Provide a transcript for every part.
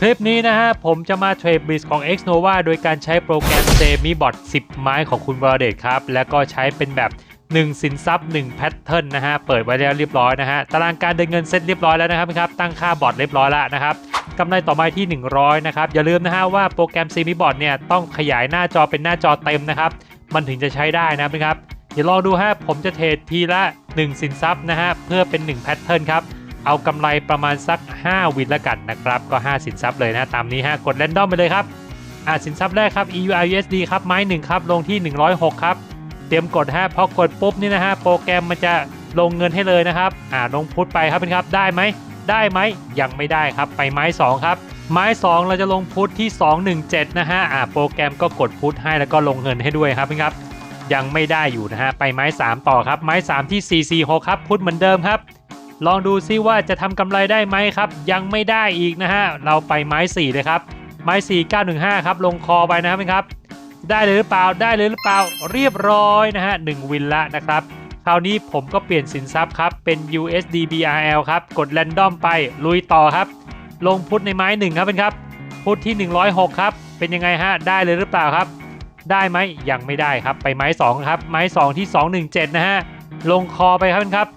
คลิปนี้นะฮะ ผมจะมาเทรดบริสของ Xnova โดยการใช้โปรแกรม s e m i b o t 10 ไม้ของคุณวรเดชครับ แล้วก็ใช้เป็นแบบ 1 สินทรัพย์ 1 แพทเทิร์นนะฮะ เปิดไว้แล้วเรียบร้อยนะฮะ ตารางการเดินเงินเซ็ตเรียบร้อยแล้วนะครับครับตั้งค่าบอทเรียบร้อยแล้วนะครับกำไรต่อไม้ที่ 100 นะครับ อย่าลืมนะฮะว่าโปรแกรม s e m i b o t เนี่ยต้องขยายหน้าจอเป็นหน้าจอเต็มนะครับ มันถึงจะใช้ได้นะครับเดี๋ยวลองดูฮะผมจะเทรดทีละ 1 สินทรัพย์นะฮะเพื่อเป็น 1 แพทเทิร์นครับ เอากำไรประมาณสัก 5 วินละกันนะครับ ก็ 5 สินทรัพย์เลยนะ ตามนี้ฮะกดแรนดอมไปเลยครับอ่าสินทรัพย์แรกครับ EURUSD ครับ ไม้1ครับ ลงที่ 106 ครับ เตรียมกดฮะพอกดปุ๊บนี่นะฮะ โปรแกรมมันจะลงเงินให้เลยนะครับ อ่า ลงพุทไปครับเป็นครับ ได้ไหม ได้ไหม ยังไม่ได้ครับ ไปไม้ 2 ครับ ไม้ 2 เราจะลงพุทที่ 217 นะฮะ อ่า โปรแกรมก็กดพุทให้แล้วก็ลงเงินให้ด้วยครับเป็นครับ ยังไม่ได้อยู่นะฮะ ไปไม้ 3 ต่อครับ ไม้ 3 ที่446ครับ พุทเหมือนเดิมครับ ลองดูซิว่าจะทำกำไรได้ไหมครับ ยังไม่ได้อีกนะฮะ เราไปไม้ 4 เลยครับ ไม้ 4 915 ครับ ลงคอไปนะครับ ได้เลยหรือเปล่า ได้เลยหรือเปล่า เรียบร้อยนะฮะ1วินละนะครับ คราวนี้ผมก็เปลี่ยนสินทรัพย์ครับ เป็น USD BRL ครับ กดแรนดอมไปลุยต่อครับ ลงพุทในไม้ 1 ครับเป็นครับ พุทที่ 106 ครับ เป็นยังไงฮะ ได้เลยหรือเปล่าครับ ได้ไหมยังไม่ได้ครับ ไปไม้ 2 ครับ ไม้ 2 ที่ 217 นะฮะ ลงคอไปครับครับ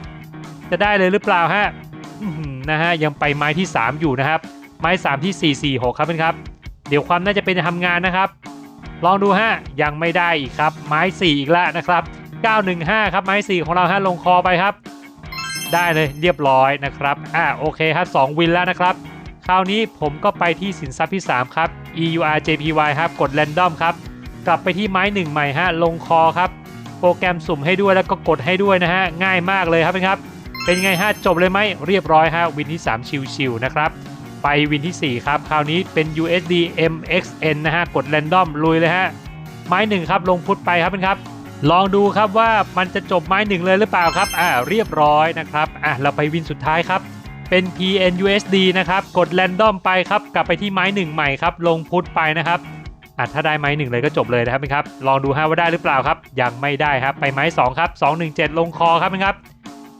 จะได้เลยหรือเปล่าฮะนะฮะยังไปไม้ที่ 3 อยู่นะครับ ไม้ 3 ที่ 446 ครับเป็นครับ เดี๋ยวความน่าจะเป็นทำงานนะครับ ลองดูฮะยังไม่ได้อีกครับ ไม้ 4 อีกแล้วนะครับ 915 ครับไม้ 4 ของเราฮะลงคอไปครับ ได้เลยเรียบร้อยนะครับอ่าโอเคครับ2วินแล้วนะครับ คราวนี้ผมก็ไปที่สินทรัพย์ที่ 3 ครับ EURJPY ครับกด Random ครับกลับไปที่ไม้ 1 ใหม่ฮะลงคอครับ โปรแกรมสุ่มให้ด้วยแล้วก็กดให้ด้วยนะฮะง่ายมากเลยครับเป็นครับ เป็นไงฮะจบเลยไหมเรียบร้อยฮะวินที่ 3 ชิวๆนะครับ ไปวินที่ 4 ครับ คราวนี้เป็น USD MXN นะฮะ กด Random ลุยเลยฮะ ไม้1ครับลงพุทไปครับเป็นครับ ลองดูครับว่ามันจะจบไม้1เลยหรือเปล่าครับอ่าเรียบร้อยนะครับอะเราไปวินสุดท้ายครับเป็น PNUSD นะครับ กด Random ไปครับ กลับไปที่ไม้1ใหม่ครับ ลงพุทไปนะครับอะถ้าได้ไม้หนึ่งเลยก็จบเลยนะครับเพื่อนครับ ลองดูฮะว่าได้หรือเปล่าครับ ยังไม่ได้ครับ ไปไม้2ครับ217 ลงคอครับเพื่อนครับ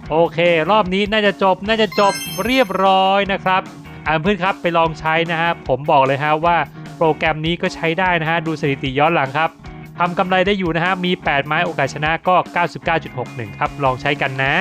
โอเค รอบนี้น่าจะจบน่าจะจบเรียบร้อยนะครับอ่าเพื่อนครับไปลองใช้นะฮะผมบอกเลยฮะว่าโปรแกรมนี้ก็ใช้ได้นะฮะดูสถิติย้อนหลังครับทำกำไรได้อยู่นะฮะมี 8 ไม้โอกาสชนะก็ 99.61 ครับ ลองใช้กันนะ